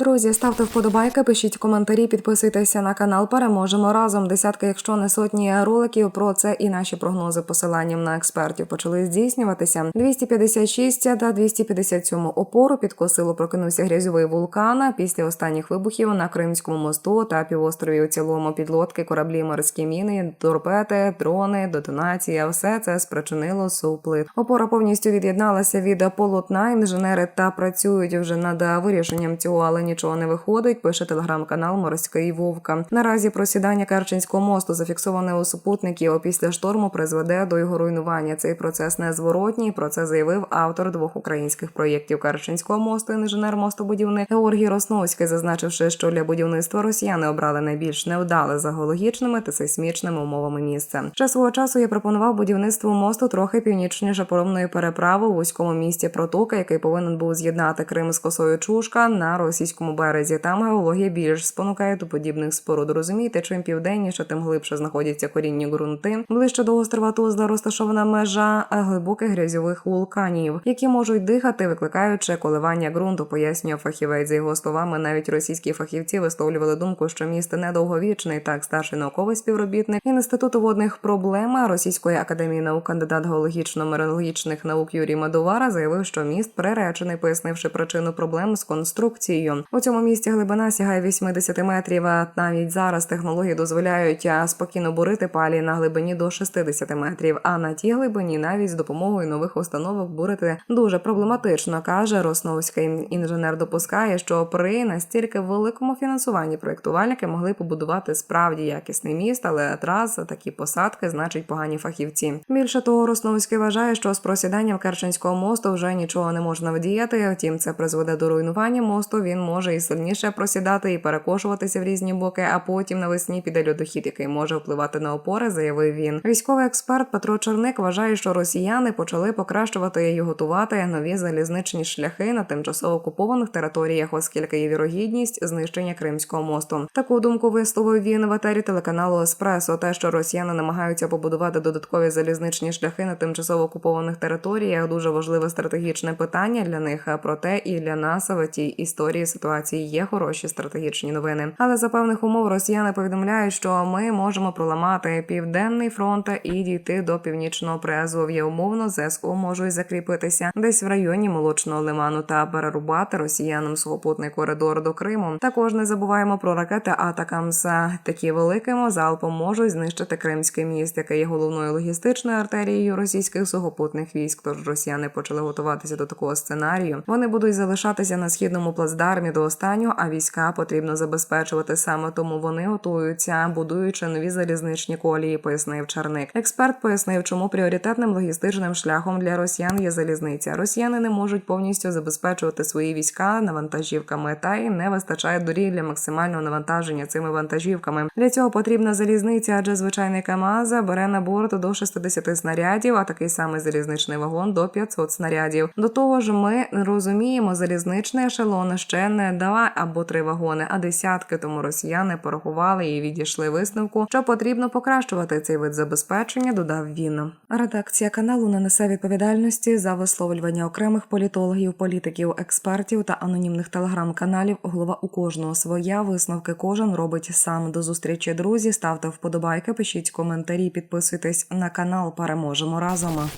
Друзі, ставте вподобайки, пишіть коментарі, підписуйтеся на канал. Переможемо разом. Десятки, якщо не сотні роликів про це і наші прогнози посиланням на експертів почали здійснюватися. 256 та 257 опору підкосило прокинувся грязьовий вулкан після останніх вибухів на Кримському мосту та півострові у цілому підлодки, кораблі, морські міни, торпети, дрони, детонація. Все це спричинило суплив. Опора повністю від'єдналася від полотна. Інженери та працюють вже над вирішенням цього, але нічого не виходить. Пише телеграм-канал Морський Вовка. Наразі просідання Керченського мосту зафіксоване у супутників. Після шторму призведе до його руйнування. Цей процес незворотній. Про це заявив автор двох українських проєктів Керченського мосту, інженер мостобудівник Георгій Росновський, зазначивши, що для будівництва росіяни обрали найбільш невдале за геологічними та сейсмічними умовами місце. Ще свого часу я пропонував будівництво мосту трохи північніше поромної переправи у вузькому місті протока, який повинен був з'єднати Крим з косою Чушка на російському березі. Там геологія більш спонукає до подібних споруд. Розумієте, чим південніше, тим глибше знаходяться корінні ґрунти. Ближче до острова Тузла розташована межа глибоких грязьових вулканів, які можуть дихати, викликаючи коливання ґрунту. Пояснює фахівець. За його словами, навіть російські фахівці висловлювали думку, що місто недовговічний. Так, старший науковий співробітник інституту водних проблем Російської академії наук, кандидат геологічно-мерологічних наук Юрій Мадувара заявив, що міст приречений, пояснивши причину проблем з конструкцією. У цьому місті глибина сягає 80 метрів. Навіть зараз технології дозволяють спокійно бурити палі на глибині до 60 метрів. А на тій глибині навіть з допомогою нових установок бурити дуже проблематично, каже Росновський інженер. Допускає, що при настільки великому фінансуванні проєктувальники могли побудувати справді якісний міст, але траса такі посадки значить погані фахівці. Більше того, Росновський вважає, що з просіданням Керченського мосту вже нічого не можна вдіяти. Втім, це призведе до руйнування мосту. Він може і сильніше просідати і перекошуватися в різні боки, а потім навесні піде льодохід, який може впливати на опори, заявив він. Військовий експерт Петро Черник вважає, що росіяни почали покращувати і готувати нові залізничні шляхи на тимчасово окупованих територіях, оскільки є вірогідність знищення Кримського мосту. Таку думку висловив він в етері телеканалу Еспресо. Те, що росіяни намагаються побудувати додаткові залізничні шляхи на тимчасово окупованих територіях, дуже важливе стратегічне питання для них. А проте і для нас в тій історії ситуації є хороші стратегічні новини. Але за певних умов росіяни повідомляють, що ми можемо проламати південний фронт і дійти до північного Приазов'я. Умовно ЗСУ можуть закріпитися десь в районі молочного лиману та перерубати росіянам сухопутний коридор до Криму. Також не забуваємо про ракети Атакамс. Такі великим залпом можуть знищити Кримський міст, який є головною логістичною артерією російських сухопутних військ. Тож росіяни почали готуватися до такого сценарію. Вони будуть залишатися на східному плацдармі до останнього, а війська потрібно забезпечувати саме тому вони готуються, будуючи нові залізничні колії. Пояснив Черник. Експерт пояснив, чому пріоритетним логістичним шляхом для росіян є залізниця. Росіяни не можуть повністю забезпечувати свої війська навантажівками, та й не вистачає доріг для максимального навантаження цими вантажівками. Для цього потрібна залізниця, адже звичайний КАМАЗ бере на борт до 60 снарядів, а такий самий залізничний вагон до 500 снарядів. До того ж, ми розуміємо, залізничний ешелон ще не два або три вагони, а десятки. Тому росіяни порахували і відійшли висновку, що потрібно покращувати цей вид забезпечення. Додав він. Редакція каналу не несе відповідальності за висловлювання окремих політологів, політиків, експертів та анонімних телеграм-каналів. Голова у кожного своя висновки кожен робить сам. До зустрічі, друзі. Ставте вподобайки, пишіть коментарі, підписуйтесь на канал. Переможемо разом.